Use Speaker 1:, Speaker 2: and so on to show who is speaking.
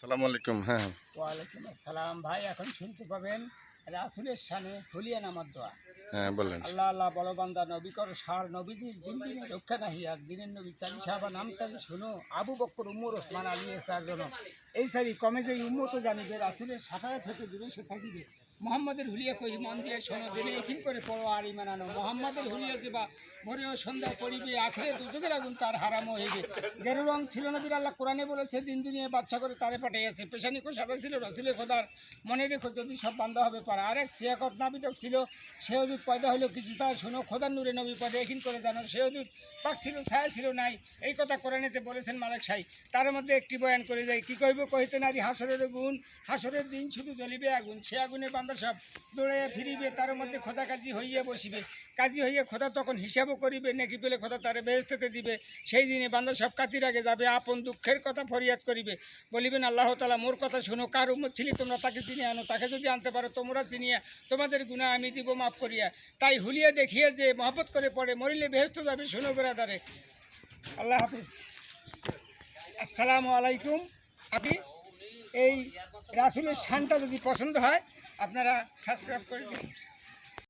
Speaker 1: সালাম আলাইকুম হ্যাঁ।
Speaker 2: ওয়ালাইকুম আসসালাম। ভাই এখন শুনতে পাবেন রাসুলের সানে হুলিয়া নামার দোয়া।
Speaker 1: হ্যাঁ বলেন।
Speaker 2: আল্লাহ আল্লাহ বলবান্দা নবী কর সার নবীজির দিন দিনে রক্ষা নাহি আর দিনের নবী চালি সাহাবা নাম তালি শুনো। আবু বক্কর উম্মর ওসমান আলী এসার জন এই সারি কমে যে উম্মত জানিবে রাসুলের সাফায়াত থেকে দূরে সে থাকিবে। মোহাম্মদের হুলিয়া কহি মন দিয়ে শোনো দিনে একিন করে পড়ো, আর ইমানানো মোহাম্মদের হুলিয়া দিবা ভোরেও সন্ধ্যা পড়িবে আখেরে দুযোগের আগুন তার হারামও হইবে। গেরু রং ছিল নবীর আল্লাহ কোরআনে বলেছে, দিন দুনিয়া বাচ্চা করে তারে পাঠাইয়াছে। পেশানি সাদা ছিল, রসুলের খোদার মনে রেখো, যদি সব বান্ধা হবে পারা। আরেক সিয়াকত নাবিদক ছিল, সে অদূত পয়দা হইল কিছু তা শোনো, খোদার নূরে নবী পদে এখিন করে জানো সে অদূত পাক ছিল, ছায়া ছিল নাই। এই কথা কোরআনেতে বলেছেন মালিক সাই তার মধ্যে একটি বয়ান করে যায় কি কইব? কহিতে নারী, হাসরের গুণ, হাসরের দিন শুধু জ্বলিবে আগুন, সে আগুনে বান্ধা সব দৌড়াইয়া ফিরিবে, তার মধ্যে খোদা কাজী হইয়া বসিবে। কাজী হইয়া খোদা তখন হিসাবও করিবে, নাকি পেলে খোদা তারে বেহেস্তেতে দিবে। সেই দিনে বান্ধব সব কাতির আগে যাবে, আপন দুঃখের কথা ফরিয়াদ করিবে। বলিবেন, আল্লাহ তালা মোর কথা শোনো, কার উম্মত ছিলি তোমরা তাকে চিনিয়ে আনো? তাকে যদি আনতে পারো, তোমরা চিনিয়া, তোমাদের গুণা আমি দিব, মাফ করিয়া। তাই হুলিয়া দেখিয়া যে মহব্বত করে পড়ে, মরিলে বেহেস্ত যাবে, শোনো বেড়াদারে আল্লাহ হাফিজ। আসসালামু আলাইকুম। আপনি এই রাসুলের শানটা যদি পছন্দ হয় আপনারা সাবস্ক্রাইব করে দিন।